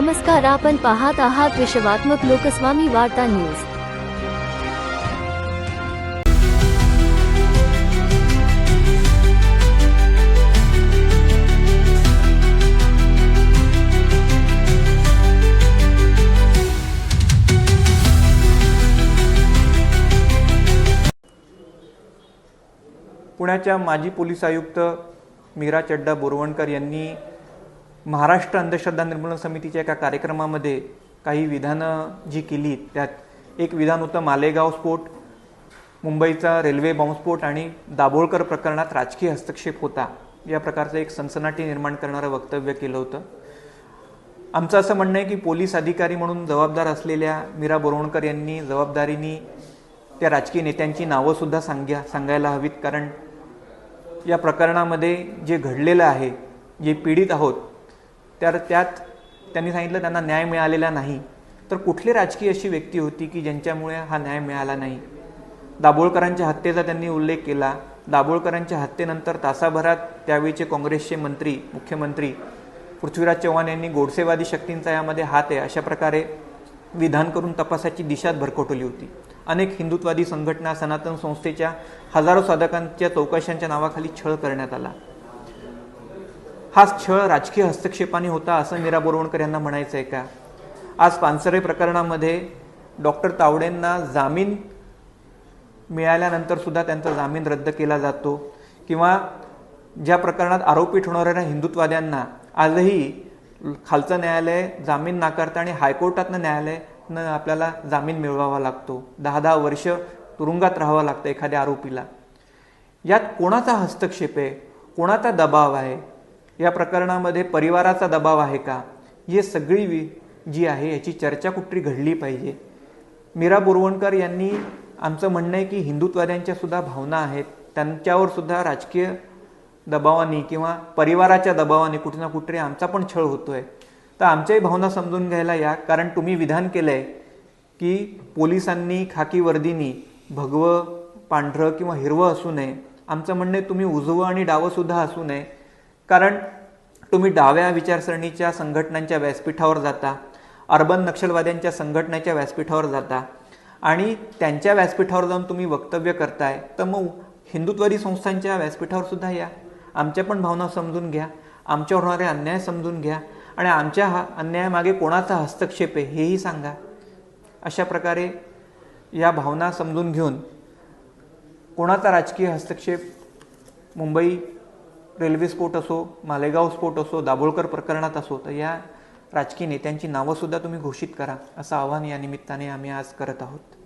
नमस्कार आपण पाहत आहात विश्वात्मक लोकस्वामी वार्ता न्यूज. पुण्याच्या माजी पोलीस आयुक्त मीरा चड्डा बोरवणकर यांनी महाराष्ट्र अंधश्रद्धा निर्मूलन समितीच्या एका कार्यक्रमामध्ये काही विधानं जी केली त्यात एक विधान होतं मालेगाव स्फोट मुंबईचा रेल्वे बॉम्बस्फोट आणि दाभोळकर प्रकरणात राजकीय हस्तक्षेप होता. या प्रकारचं एक सनसनाटी निर्माण करणारं वक्तव्य केलं होतं. आमचं असं म्हणणं आहे की पोलीस अधिकारी म्हणून जबाबदार असलेल्या मीरा बोरवणकर यांनी जबाबदारीनी त्या राजकीय नेत्यांची नावंसुद्धा सांग्या सांगायला हवीत. कारण या प्रकरणामध्ये जे घडलेलं आहे जे पीडित आहोत तर त्यात त्यांनी सांगितलं त्यांना न्याय मिळालेला नाही. तर कुठली राजकीय अशी व्यक्ती होती की ज्यांच्यामुळे हा न्याय मिळाला नाही? दाभोळकरांच्या हत्येचा त्यांनी उल्लेख केला. दाभोळकरांच्या हत्येनंतर तासाभरात त्यावेळीचे काँग्रेसचे मंत्री मुख्यमंत्री पृथ्वीराज चव्हाण यांनी गोडसेवादी शक्तींचा यामध्ये हात आहे अशा प्रकारे विधान करून तपासाची दिशात भरकटवली होती. अनेक हिंदुत्वादी संघटना सनातन संस्थेच्या हजारो साधकांच्या चौकशांच्या नावाखाली छळ करण्यात आला. हा छळ राजकीय हस्तक्षेपाने होता असं मीरा बोरवणकर यांना म्हणायचं आहे का? आज पानसरे प्रकरणामध्ये डॉक्टर तावडेंना जामीन मिळाल्यानंतर सुद्धा त्यांचा जामीन रद्द केला जातो. किंवा ज्या प्रकरणात आरोपी होणाऱ्या हिंदुत्वाद्यांना आजही खालचं न्यायालय जामीन नाकारतं आणि हायकोर्टातनं न्यायालयानं आपल्याला जामीन मिळवावा लागतो. दहा दहा वर्ष तुरुंगात राहावं लागतं एखाद्या आरोपीला. यात कोणाचा हस्तक्षेप आहे? कोणाचा दबाव आहे? या प्रकरणामध्ये परिवाराचा दबाव आहे का? हे सगळी वि जी आहे याची चर्चा कुठली घडली पाहिजे. मीरा बोरवणकर यांनी आमचं म्हणणं आहे की हिंदुत्वाद्यांच्या सुद्धा भावना आहेत. त्यांच्यावर सुद्धा राजकीय दबावाने किंवा परिवाराच्या दबावाने कुठे ना कुठे आमचा पण छळ होतोय. तर आमच्याही भावना समजून घ्यायला या. कारण तुम्ही विधान केलंय की पोलिसांनी खाकी वर्दीनी भगवं पांढरं किंवा हिरवं असू नये. आमचं म्हणणं आहे तुम्ही उजवं आणि डावं सुद्धा असू नये. कारण तुम्ही डाव्या विचारसरणीच्या संघटनांच्या व्यासपीठावर जाता अर्बन नक्षलवाद्यांच्या संघटनेच्या व्यासपीठावर जाता आणि त्यांच्या व्यासपीठावर जाऊन तुम्ही वक्तव्य करताय तर मग हिंदुत्वादी संस्थांच्या व्यासपीठावर सुद्धा या. आमच्या पण भावना समजून घ्या आमच्यावर होणारे अन्याय समजून घ्या आणि आमच्या हा अन्यायामागे कोणाचा हस्तक्षेप आहे हेही सांगा. अशा प्रकारे या भावना समजून घेऊन कोणाचा राजकीय हस्तक्षेप मुंबई रेल्वे स्फोट असो मालेगाव स्फोट असो दाभोळकर प्रकरणात असो तर या राजकीय नेत्यांची नावंसुद्धा तुम्ही घोषित करा असं आव्हान या निमित्ताने आम्ही आज करत आहोत.